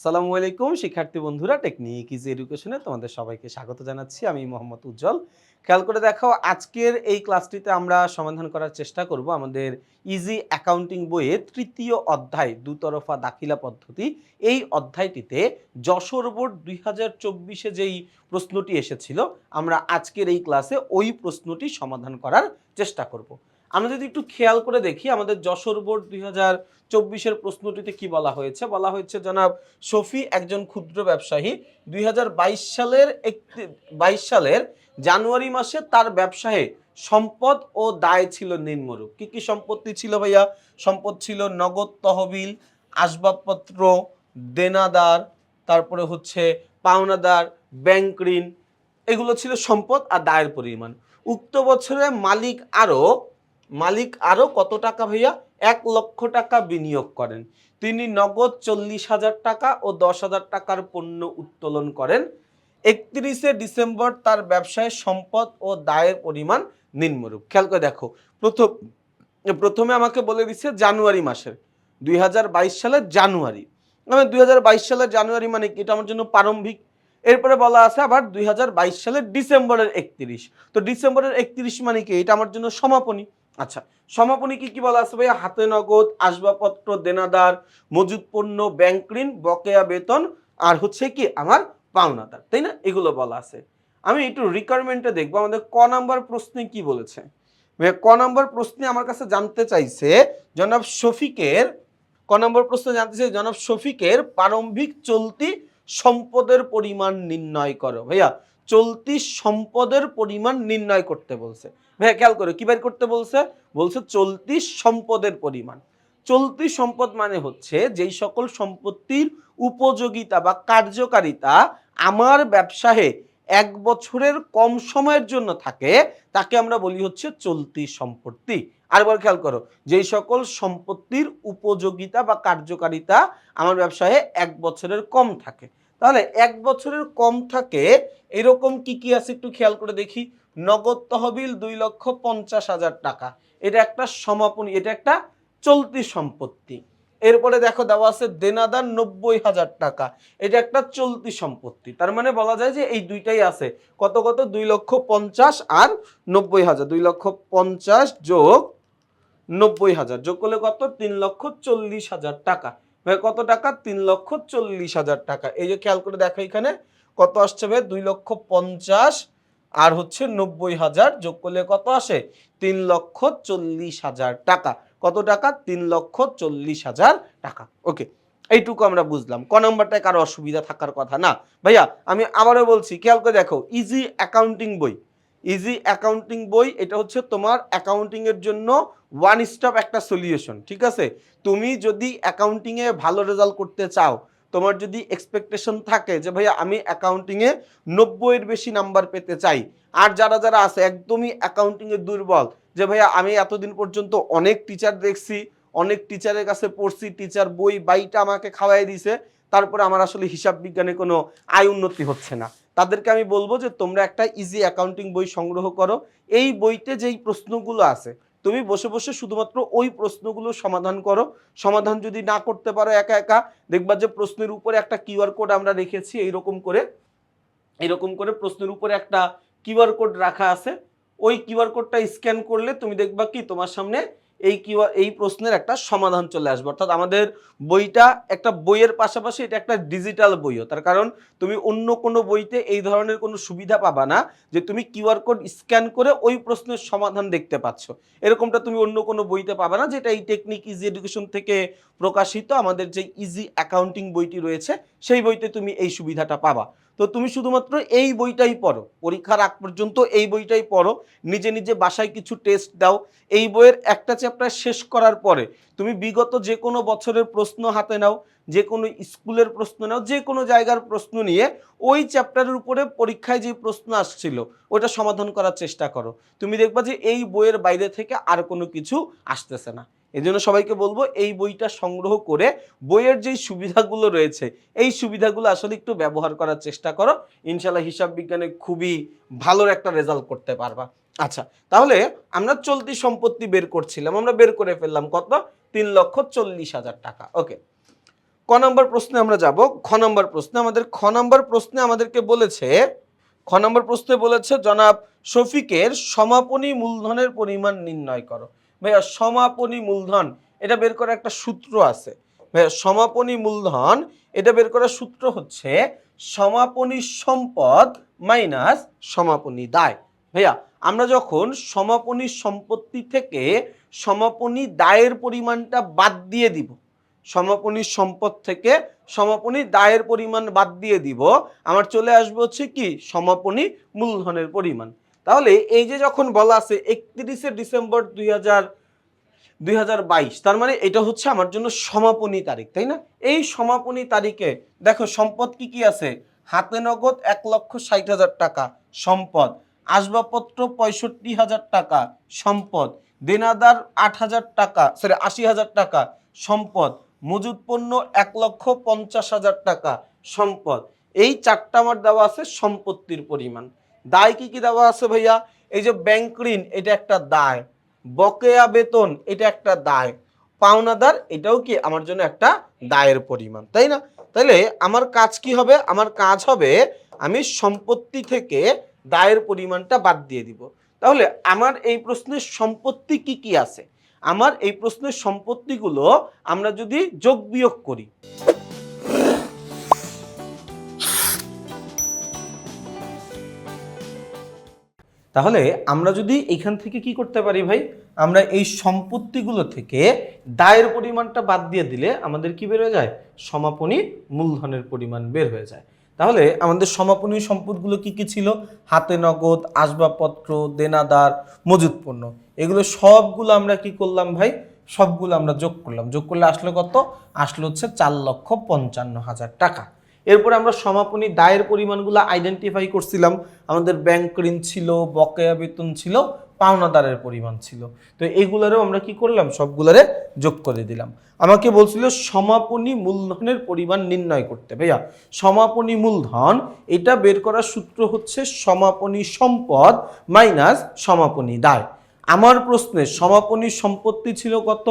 আসসালামু আলাইকুম, শিক্ষার্থী বন্ধুরা টেকনিক ইজি এডুকেশনে তোমাদের সবাইকে স্বাগত জানাচ্ছি। আমি মোহাম্মদ উজ্জ্বল। খেয়াল করে দেখো, আজকের এই ক্লাসটিতে আমরা সমাধান করার চেষ্টা করব আমাদের ইজি অ্যাকাউন্টিং বইয়ের তৃতীয় অধ্যায়, দুতরফা দাখিলা পদ্ধতি। এই অধ্যায়টিতে যশোর বোর্ড দুই হাজার চব্বিশে যেই প্রশ্নটি এসেছিল, আমরা আজকের এই ক্লাসে ওই প্রশ্নটি সমাধান করার চেষ্টা করব। আমরা যদি একটু খেয়াল করে দেখি, আমাদের যশোর বোর্ড দুই হাজার চব্বিশের প্রশ্নটিতে কি বলা হয়েছে? বলা হয়েছে, জনাব শফি একজন ক্ষুদ্র ব্যবসায়ী, দুই হাজার বাইশ সালের একটি, বাইশ সালের জানুয়ারি মাসে তার ব্যবসায়ে সম্পদ ও দায় ছিল নিম্নরূপ। কি কি সম্পত্তি ছিল ভাইয়া? সম্পদ ছিল নগদ তহবিল, আসবাবপত্র, দেনাদার, তারপরে হচ্ছে পাওনাদার, ব্যাংক ঋণ, এগুলো ছিল সম্পদ আর দায়ের পরিমাণ। উক্ত বছরে মালিক আরও মালিক আরও কত টাকা ভাইয়া? এক লক্ষ টাকা বিনিয়োগ করেন। তিনি নগদ চল্লিশ হাজার টাকা ও দশ হাজার টাকার পণ্য উত্তোলন করেন। একত্রিশে ডিসেম্বর তার ব্যবসায় সম্পদ ও দায়ের পরিমাণ নিম্নরূপ। খেয়াল করে দেখো, প্রথম প্রথমে আমাকে বলে দিচ্ছে জানুয়ারি মাসের, দুই হাজার বাইশ সালের জানুয়ারি। আমি দুই সালের জানুয়ারি মানে কি? এটা আমার জন্য প্রারম্ভিক। এরপরে বলা আছে আবার দুই হাজার বাইশ সালের ডিসেম্বরের একত্রিশ। তো ডিসেম্বরের একত্রিশ মানে কি? এটা আমার জন্য সমাপনী। আচ্ছা সমাপনী কি কি বলা আছে ভাইয়া? হাতে নগদ আসবাবপত্র দেনাদার মজুদ পণ্য ব্যাংক ঋণ বকেয়া বেতন আর হচ্ছে কি আমার পাওনাদার তাই না? এগুলো বলা আছে। আমি একটু রিকোয়ারমেন্টে দেখব আমাদের ক নাম্বার প্রশ্নে কি বলেছে? ভাইয়া, ক নাম্বার প্রশ্নে আমার কাছে জানতে চাইছে জনাব শফিকের ক নম্বর প্রশ্ন জানতে চাই জনাব শফিকের প্রারম্ভিক চলতি সম্পদের পরিমাণ নির্ণয় করো। ভাইয়া চলতি সম্পদের পরিমাণ নির্ণয় করতে বলছে। ভাইয়া খেয়াল করো, কি বের করতে বলছে? বলছে চলতি সম্পদের পরিমাণ। চলতি সম্পদ মানে হচ্ছে যেই সকল সম্পত্তির উপযোগিতা বা কার্যকারিতা আমার ব্যবসায়ে এক বছরের কম সময়ের জন্য থাকে, তাকে আমরা বলি হচ্ছে চলতি সম্পত্তি। আরেকবার খেয়াল করো, যেই সকল সম্পত্তির উপযোগিতা বা কার্যকারিতা আমার ব্যবসায়ে এক বছরের কম থাকে তাহলে এক বছরের কম থাকে, এরকম কি কি আছে একটু খেয়াল করে দেখি। নগদ তহবিল দুই লক্ষ পঞ্চাশ হাজার টাকা। এটা একটা সমাপনী, এটা একটা চলতি সম্পত্তি। এরপরে দেখো দেওয়া আছে দেনাদার নব্বই হাজার টাকা। এটা একটা চলতি সম্পত্তি। তার মানে বলা যায় যে এই দুইটাই আছে। কত কত? দুই লক্ষ পঞ্চাশ আর নব্বই হাজার। দুই লক্ষ পঞ্চাশ যোগ নব্বই হাজার। যোগ করলে কত? তিন লক্ষ চল্লিশ হাজার টাকা। ভাই, কত টাকা? তিন লক্ষ চল্লিশ হাজার টাকা। এই যে খেয়াল করে দেখো এখানে, কত আসছে ভাই? দুই লক্ষ পঞ্চাশ আর হচ্ছে নব্বই হাজার যোগ করলে কত আসে? তিন লক্ষ চল্লিশ হাজার টাকা। কত টাকা? তিন লক্ষ চল্লিশ হাজার টাকা। ওকে, এইটুকু আমরা বুঝলাম। ক নম্বরটায় কারও অসুবিধা থাকার কথা? না। ভাইয়া, আমি আবারও বলছি, খেয়াল করে দেখো ইজি অ্যাকাউন্টিং বই। ইজি অ্যাকাউন্টিং বই, এটা হচ্ছে তোমার অ্যাকাউন্টিং এর জন্য ওয়ান স্টপ একটা সলিউশন ঠিক আছে? তুমি যদি অ্যাকাউন্টিংয়ে ভালো রেজাল্ট করতে চাও, তোমার যদি এক্সপেকটেশন থাকে যে ভাইয়া আমি অ্যাকাউন্টিংয়ে নব্বইয়ের বেশি নাম্বার পেতে চাই, আর যারা যারা আছে একদমই অ্যাকাউন্টিংয়ে দুর্বল, যে ভাইয়া আমি এতদিন পর্যন্ত অনেক টিচার দেখছি, অনেক টিচারের কাছে পড়ছি টিচার বই বাইটা আমাকে খাওয়াই দিছে, তারপরে আমার আসলে হিসাব বিজ্ঞানে কোনো আয় উন্নতি হচ্ছে না। তাদেরকে আমি বলব যে তোমরা একটা ইজি অ্যাকাউন্টিং বই সংগ্রহ করো, এই বইতে যেই প্রশ্নগুলো আছে তুমি বসে বসে শুধুমাত্র ওই প্রশ্নগুলো সমাধান করো। সমাধান যদি না করতে পারো একা একা, দেখবা যে প্রশ্নের উপরে একটা কিউআর কোড আমরা রেখেছি, এইরকম করে এরকম করে প্রশ্নের উপরে একটা কিউআর কোড রাখা আছে। ওই কিউআর কোডটা স্ক্যান করলে তুমি দেখবা কি তোমার সামনে এই কিউআর এই প্রশ্নের একটা সমাধান চলে আসবে। অর্থাৎ আমাদের বইটা একটা বইয়ের পাশাপাশি এটা একটা ডিজিটাল বইও। তার কারণ তুমি অন্য কোনো বইতে এই ধরনের কোনো সুবিধা পাবা না যে তুমি কিউআর কোড স্ক্যান করে ওই প্রশ্নের সমাধান দেখতে পাচ্ছ। এরকমটা তুমি অন্য কোনো বইতে পাবে না যেটা এই টেকনিক ইজি এডুকেশন থেকে প্রকাশিত। আমাদের যে ইজি অ্যাকাউন্টিং বইটি রয়েছে, সেই বইতে তুমি এই সুবিধাটা পাবা। তো তুমি শুধুমাত্র এই বইটাই পড়ো। পরীক্ষার আগ পর্যন্ত এই বইটাই পড়ো। নিজে নিজে বাসায় কিছু টেস্ট দাও। এই বইয়ের একটা চ্যাপ্টার শেষ করার পরে তুমি বিগত যে কোনো বছরের প্রশ্ন হাতে নাও, যে কোনো স্কুলের প্রশ্ন নাও, যে কোনো জায়গার প্রশ্ন নিয়ে ওই চ্যাপ্টারের উপরে পরীক্ষায় যে প্রশ্ন আসছিল, ওটা সমাধান করার চেষ্টা করো। তুমি দেখবা যে এই বইয়ের বাইরে থেকে আর কোনো কিছু আসতেছে না। এই জন্য সবাইকে বলব এই বইটা সংগ্রহ করে বইয়ের যেই সুবিধাগুলো রয়েছে, এই সুবিধাগুলো আসলে একটু ব্যবহার করার চেষ্টা করো। ইনশাল্লাহ হিসাব বিজ্ঞানে খুবই ভালো একটা রেজাল্ট করতে পারবা। আচ্ছা তাহলে আমরা চলতি সম্পত্তি বের করছিলাম, আমরা বের করে ফেললাম কত? তিন লক্ষ চল্লিশ হাজার টাকা। ওকে, ক নম্বর প্রশ্নে আমরা যাব। খ নম্বর প্রশ্নে আমাদের, খ নম্বর প্রশ্নে আমাদেরকে বলেছে, খ নম্বর প্রশ্নে বলেছে, জনাব শফিকের সমাপনী মূলধনের পরিমাণ নির্ণয় করো। ভাইয়া, সমাপনী মূলধন, এটা বের করার একটা সূত্র আছে। ভাইয়া, সমাপনী মূলধন, এটা বের করার সূত্র হচ্ছে সমাপনী সম্পদ মাইনাস সমাপনী দায়। ভাইয়া, আমরা যখন সমাপনী সম্পত্তি থেকে সমাপনী দায়ের পরিমাণটা বাদ দিয়ে দিব, সমাপনী সম্পদ থেকে সমাপনী দায়ের পরিমাণ বাদ দিয়ে দিব, আমার চলে আসবে হচ্ছে কি? সমাপনী মূলধনের পরিমাণ। তাহলে এই যে যখন বলা আছে একত্রিশে ডিসেম্বর দুই হাজার দুই তার মানে এটা হচ্ছে আমার জন্য সমাপনী তারিখ, তাই না? এই সমাপনী তারিখে দেখো সম্পদ কি কি আছে? হাতে নগদ এক লক্ষ ষাট হাজার টাকা সম্পদ, আসবাবপত্র পঁয়ষট্টি হাজার টাকা সম্পদ, দেনাদার আট হাজার টাকা সরি আশি হাজার টাকা সম্পদ মজুদ পণ্য এক লক্ষ পঞ্চাশ হাজার টাকা সম্পদ। এই চারটা আমার দেওয়া আছে সম্পত্তির পরিমাণ। দায় কি কি দেওয়া আছে ভাইয়া? এই যে ব্যাংক ঋণ, এটা একটা দায়। বকেয়া বেতন, এটা একটা দায়। পাওনাদার, এটাও কি আমার জন্য একটা দায়ের পরিমাণ, তাই না? তাহলে আমার কাজ কি হবে? আমার কাজ হবে, আমি সম্পত্তি থেকে দায়ের পরিমাণটা বাদ দিয়ে দিব। তাহলে আমার এই প্রশ্নের সম্পত্তি কি কি আছে? আমার এই প্রশ্নের সম্পত্তিগুলো আমরা যদি যোগ বিয়োগ করি। তাহলে আমরা যদি এখান থেকে কি করতে পারি ভাই? আমরা এই সম্পত্তিগুলো থেকে দায়ের পরিমাণটা বাদ দিয়ে দিলে আমাদের কি বের হয়ে যায়? সমাপনী মূলধনের পরিমাণ বের হয়ে যায়। তাহলে আমাদের সমাপনী সম্পদগুলো কি কি ছিল? হাতে নগদ, আসবাবপত্র, দেনাদার, মজুত পণ্য। এগুলো সবগুলো আমরা কি করলাম ভাই? সবগুলো আমরা যোগ করলাম। যোগ করলে আসলো কত? আসলো হচ্ছে চার লক্ষ পঞ্চান্ন হাজার টাকা। এরপরে আমরা সমাপনী দায়ের পরিমাণগুলো আইডেন্টিফাই করছিলাম। আমাদের ব্যাংক ঋণ ছিল, বকেয়া বেতন ছিল, পাওনাদারের পরিমাণ ছিল। তো এইগুলারও আমরা কি করলাম? সবগুলারে যোগ করে দিলাম। আমাকে বলছিল, সমাপনী মূলধনের পরিমাণ নির্ণয় করতে। ভাইয়া, সমাপনী মূলধন, এটা বের করার সূত্র হচ্ছে সমাপনী সম্পদ মাইনাস সমাপনী দায়। আমার প্রশ্নে সমাপনী সম্পত্তি ছিল কত?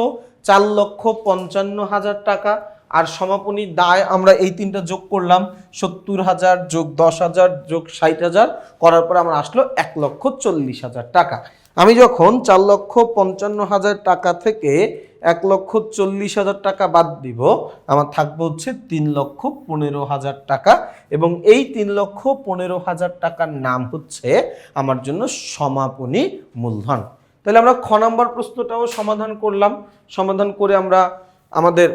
চার লক্ষ পঞ্চান্ন হাজার টাকা। আর সমাপনী দায় আমরা এই তিনটা যোগ করলাম, সত্তর হাজার যোগ দশ হাজার যোগ ষাট হাজার, করার পর আমার আসলো এক লক্ষ চল্লিশ হাজার টাকা। আমি যখন চার লক্ষ পঞ্চান্ন হাজার টাকা থেকে এক লক্ষ চল্লিশ হাজার টাকা বাদ দিব, আমার থাকবে হচ্ছে তিন লক্ষ পনেরো হাজার টাকা এবং এই তিন লক্ষ পনেরো হাজার টাকার নাম হচ্ছে আমার জন্য সমাপনী মূলধন। তাহলে আমরা খ নম্বর প্রশ্নটাও সমাধান করলাম। সমাধান করে আমরা আমাদের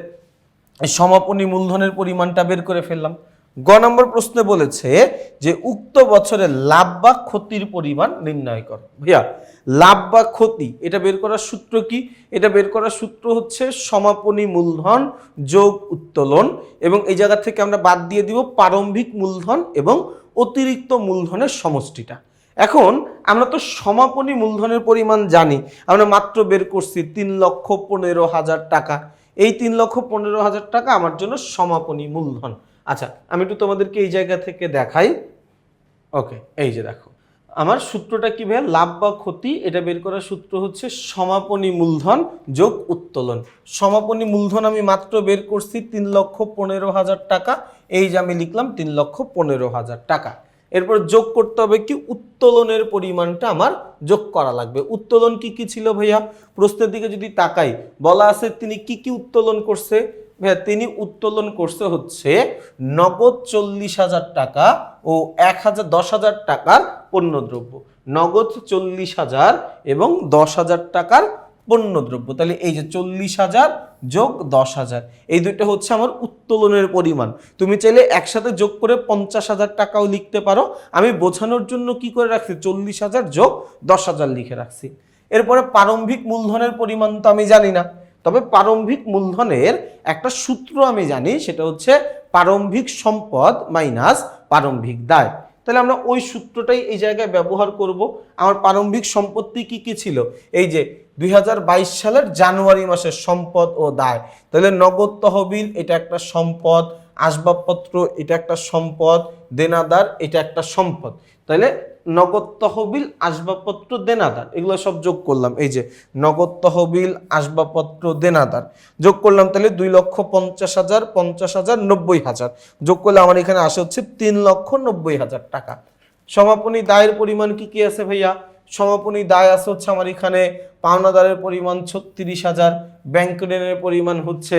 সমাপনী মূলধনের পরিমাণটা বের করে ফেললাম। গ নম্বর প্রশ্নে বলেছে যে, উক্ত বছরে লাভ বা ক্ষতির পরিমাণ নির্ণয় করো। ভাইয়া, লাভ বা ক্ষতি, এটা বের করার সূত্র কি? এটা বের করার সূত্র হচ্ছে সমাপনী মূলধন যোগ উত্তোলন এবং এই জায়গা থেকে আমরা বাদ দিয়ে দিব প্রারম্ভিক মূলধন এবং অতিরিক্ত মূলধনের সমষ্টিটা। এখন, আমরা তো সমাপনী মূলধনের পরিমাণ জানি। আমরা মাত্র বের করছি তিন লক্ষ পনেরো হাজার টাকা। এই তিন লক্ষ পনেরো হাজার টাকা আমার জন্য সমাপনী মূলধন। আচ্ছা আমি একটু তোমাদেরকে এই জায়গা থেকে দেখাই। ওকে, এই যে দেখো। আমার সূত্রটা কি ভাই লাভ বা ক্ষতি, এটা বের করার সূত্র হচ্ছে সমাপনী মূলধন যোগ উত্তোলন। সমাপনী মূলধন আমি মাত্র বের করছি তিন লক্ষ পনেরো হাজার টাকা। এই যে আমি লিখলাম তিন লক্ষ পনেরো হাজার টাকা। এরপর যোগ করতে হবে কি উত্তোলনের পরিমাণটা আমার যোগ করা লাগবে। উত্তোলন কি কি ছিল ভাইয়া? প্রশ্নের দিকে যদি তাকাই, বলা আছে তিনি কি কি উত্তোলন করছে? ভাইয়া, তিনি উত্তোলন করছে হচ্ছে নগদ চল্লিশ হাজার টাকা ও এক হাজার দশ হাজার টাকার পণ্যদ্রব্য। নগদ চল্লিশ হাজার এবং দশ হাজার টাকার পণ্যদ্রব্য তাহলে এই যে চল্লিশ হাজার যোগ দশ হাজার, এই দুইটা হচ্ছে আমার উত্তোলনের পরিমাণ। তুমি চাইলে একসাথে যোগ করে পঞ্চাশ হাজার টাকাও লিখতে পারো। আমি বোঝানোর জন্য কি করে রাখছি? চল্লিশ হাজার যোগ দশ হাজার লিখে রাখছি। এরপরে প্রারম্ভিক মূলধনের পরিমাণ তো আমি জানি না। তবে প্রারম্ভিক মূলধনের একটা সূত্র আমি জানি, সেটা হচ্ছে প্রারম্ভিক সম্পদ মাইনাস প্রারম্ভিক দায়। তাহলে আমরা ওই সূত্রটাই এই জায়গায় ব্যবহার করব। আমার প্রারম্ভিক সম্পত্তি কি কি ছিল? এই যে দুই হাজার বাইশ সালের জানুয়ারি মাসের সম্পদ ও দায়। তাহলে নগদ তহবিল, এটা একটা সম্পদ। আসবাবপত্র, এটা একটা সম্পদ। দেনাদার, এটা একটা সম্পদ। তাহলে নগদ তহবিল আসবাবপত্র দেনাদার, এগুলো সব যোগ করলাম। এই যে নগদ তহবিল আসবাবপত্র দেনাদার, যোগ করলাম তাহলে দুই লক্ষ পঞ্চাশ হাজার পঞ্চাশ হাজার, নব্বই হাজার। যোগ করলে আমার এখানে আসে হচ্ছে তিন লক্ষ নব্বই হাজার টাকা। সমাপনী দায়ের পরিমাণ কি কি আছে ভাইয়া? সমাপনী দায় আছে হচ্ছে আমার এখানে পাওনাদারের পরিমাণ ছত্রিশ হাজার, ব্যাংক ঋণের পরিমাণ হচ্ছে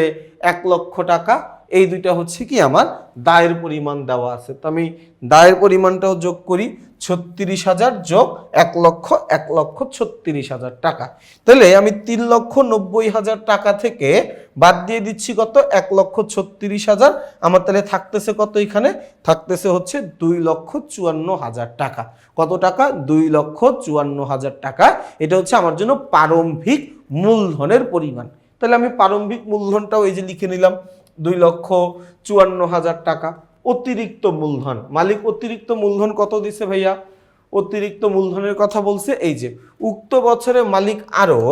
এক লক্ষ টাকা এই দুইটা হচ্ছে কি আমার দায়ের পরিমাণ দেওয়া আছে। তো আমি দায়ের পরিমাণটাও যোগ করি ছত্রিশ হাজার যোগ এক লক্ষ এক লক্ষ ছত্রিশ হাজার টাকা। তাহলে আমি তিন লক্ষ নব্বই হাজার টাকা থেকে বাদ দিয়ে দিচ্ছি কত? এক লক্ষ ছত্রিশ হাজার আমার তাহলে থাকতেছে কত এখানে? থাকতেছে হচ্ছে দুই লক্ষ চুয়ান্ন হাজার টাকা। কত টাকা? দুই লক্ষ চুয়ান্ন হাজার টাকা। এটা হচ্ছে আমার জন্য প্রারম্ভিক মূলধনের পরিমাণ। তাহলে আমি প্রারম্ভিক মূলধনটাও এই যে লিখে নিলাম। দুই লক্ষ চুয়ান্ন হাজার টাকা। অতিরিক্ত মূলধন। মালিক অতিরিক্ত মূলধন কত দিছে ভাইয়া? অতিরিক্ত মূলধনের কথা বলছে এই যে, উক্ত বছরে মালিক আরও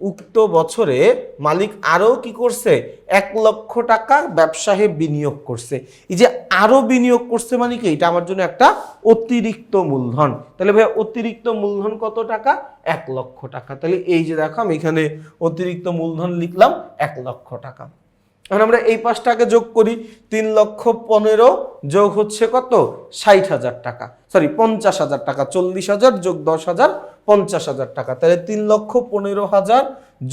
উক্ত বছরে মালিক আরও কি করছে? এক লক্ষ টাকা ব্যবসায়ে বিনিয়োগ করছে। এই যে আরও বিনিয়োগ করছে মানে কি? এটা আমার জন্য একটা অতিরিক্ত মূলধন। তাহলে ভাই অতিরিক্ত মূলধন কত টাকা? এক লক্ষ টাকা। তাহলে এই যে দেখো আমি এখানে অতিরিক্ত মূলধন লিখলাম, এক লক্ষ টাকা। এখন আমরা এই পাঁচটাকে যোগ করি, তিন লক্ষ পনেরো যোগ হচ্ছে কত? ষাট হাজার টাকা। সরি পঞ্চাশ হাজার টাকা, চল্লিশ হাজার যোগ দশ হাজার, পঞ্চাশ হাজার টাকা। তাহলে তিন লক্ষ পনেরো হাজার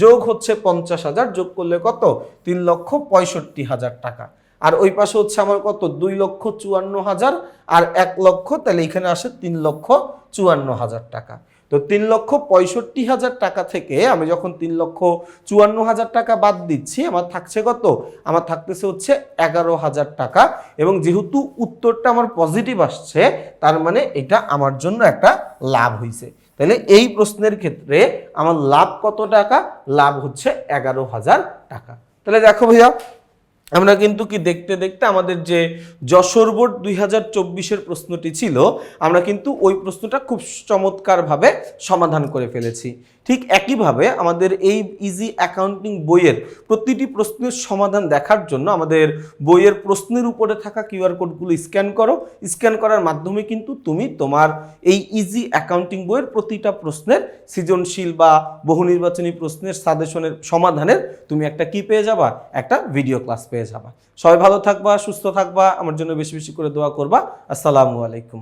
যোগ হচ্ছে পঞ্চাশ হাজার, যোগ করলে কত? তিন লক্ষ পঁয়ষট্টি হাজার টাকা। আর ওই পাশে হচ্ছে আমার কত? দুই লক্ষ চুয়ান্ন হাজার, আর এক লক্ষ, তাহলে এখানে আসে তিন লক্ষ চুয়ান্ন হাজার টাকা। তো তিন লক্ষ পঁয়ষট্টি হাজার টাকা থেকে আমি যখন তিন লক্ষ চুয়ান্ন হাজার টাকা বাদ দিচ্ছি, আমার থাকছে কত? আমার থাকতেছে হচ্ছে এগারো হাজার টাকা এবং যেহেতু উত্তরটা আমার পজিটিভ আসছে, তার মানে এটা আমার জন্য একটা লাভ হয়েছে তাহলে এই প্রশ্নের ক্ষেত্রে আমার লাভ কত টাকা? লাভ হচ্ছে এগারো হাজার টাকা। তাহলে দেখো ভাইয়া আমরা কিন্তু কি দেখতে দেখতে আমাদের যে যশোর বোর্ড দুই হাজার চব্বিশের প্রশ্নটি ছিল, আমরা কিন্তু ওই প্রশ্নটা খুব চমৎকারভাবে সমাধান করে ফেলেছি। ঠিক একইভাবে আমাদের এই ইজি অ্যাকাউন্টিং বইয়ের প্রতিটি প্রশ্নের সমাধান দেখার জন্য আমাদের বইয়ের প্রশ্নের উপরে থাকা কিউআর কোডগুলো স্ক্যান করো। স্ক্যান করার মাধ্যমে কিন্তু তুমি তোমার এই ইজি অ্যাকাউন্টিং বইয়ের প্রতিটা প্রশ্নের সৃজনশীল বা বহু নির্বাচনী প্রশ্নের সাজেশনের সমাধানের তুমি একটা কি পেয়ে যাবা? একটা ভিডিও ক্লাস পেয়ে যাবা। সবাই ভালো থাকবা, সুস্থ থাকবা, আমার জন্য বেশি বেশি করে দোয়া করবা। আসসালামু আলাইকুম।